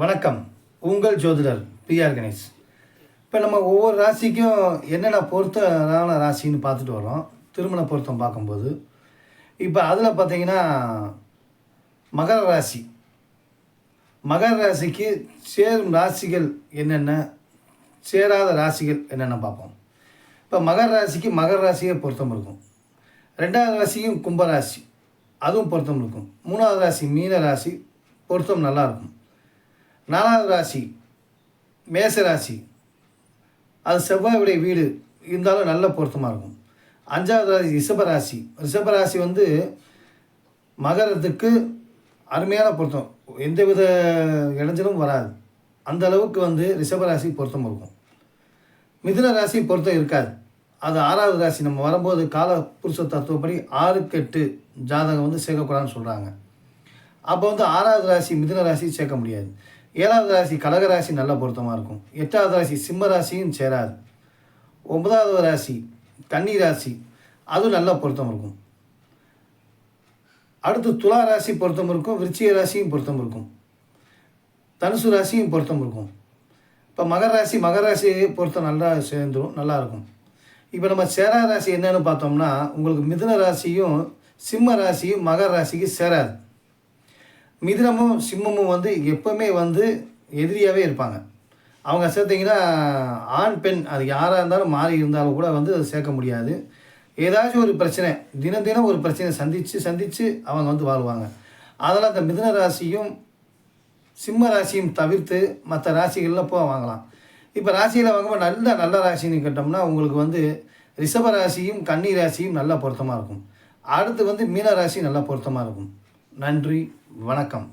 வணக்கம். உங்கள் ஜோதிடர் பிஆர் கணேஷ். இப்போ நம்ம ஒவ்வொரு ராசிக்கும் என்னென்ன பொருத்தமான ராசின்னு பார்த்துட்டு வரோம். திருமண பொருத்தம் பார்க்கும்போது. இப்போ அதில் பார்த்தீங்கன்னா மகர ராசி. மகர ராசிக்கு சேரும் ராசிகள் என்னென்ன? சேராத ராசிகள் என்னென்ன பார்ப்போம். இப்போ மகர ராசிக்கு மகர ராசியே பொருத்தம் இருக்கும். ரெண்டாவது ராசியும் கும்பராசி. அதுவும் பொருத்தம் இருக்கும். மூணாவது ராசி மீன ராசி. பொருத்தம் நல்லாயிருக்கும் நாலாவது ராசி மேச ராசி. அது செவ்வாயுடைய வீடு இருந்தாலும் நல்ல பொருத்தமாக இருக்கும். அஞ்சாவது ராசி ரிஷபராசி ரிஷபராசி வந்து மகரத்துக்கு அருமையான பொருத்தம். எந்தவித இடைஞ்சலும் வராது. அந்த அளவுக்கு வந்து ரிஷபராசி பொருத்தம் இருக்கும். மிதுன ராசி பொருத்தம் இருக்காது. அது ஆறாவது ராசி. நம்ம வரும்போது கால புருஷ தத்துவப்படி ஆறுக்கு எட்டு ஜாதகம் வந்து சேர்க்கக்கூடாதுன்னு சொல்கிறாங்க அப்போ வந்து ஆறாவது ராசி மிதுன ராசி சேர்க்க முடியாது. ஏழாவது ராசி கடகராசி நல்ல பொருத்தமாக இருக்கும். எட்டாவது ராசி சிம்ம ராசியும் சேராது. ஒன்பதாவது ராசி கன்னி ராசி அதுவும் நல்ல பொருத்தம் இருக்கும். அடுத்து துலா ராசி பொருத்தம் இருக்கும் விருச்சிக ராசியும் பொருத்தம் இருக்கும். தனுசு ராசியும் பொருத்தம் இருக்கும். இப்போ மகர ராசி மகர ராசி பொருத்தம் நல்லா சேர்ந்துடும் நல்லாயிருக்கும் இப்போ நம்ம சேரா ராசி என்னன்னு பார்த்தோம்னா உங்களுக்கு மிதுன ராசியும் சிம்ம ராசியும் மகர ராசிக்கு சேராது. மிதுனமும் சிம்மமும் வந்து எப்பவுமே வந்து எதிரியாகவே இருப்பாங்க. அவங்க சேர்த்திங்கன்னா ஆண் பெண் அது யாராக இருந்தாலும் மாறி இருந்தாலும் கூட வந்து அதை சேர்க்க முடியாது. ஏதாச்சும் ஒரு பிரச்சனை தினம் தினம் ஒரு பிரச்சனை சந்தித்து சந்தித்து அவங்க வந்து வாழ்வாங்க. அதனால் அந்த மிதுன ராசியும் சிம்ம ராசியும் தவிர்த்து மற்ற ராசிகளில் போக வாங்கலாம். இப்போ ராசியில் வாங்கும்போது நல்ல நல்ல ராசின்னு கேட்டோம்னா உங்களுக்கு வந்து ரிஷப ராசியும் கன்னி ராசியும் நல்லா பொருத்தமாக இருக்கும். அடுத்து வந்து மீன ராசி நல்லா பொருத்தமாக இருக்கும். நன்றி வணக்கம்.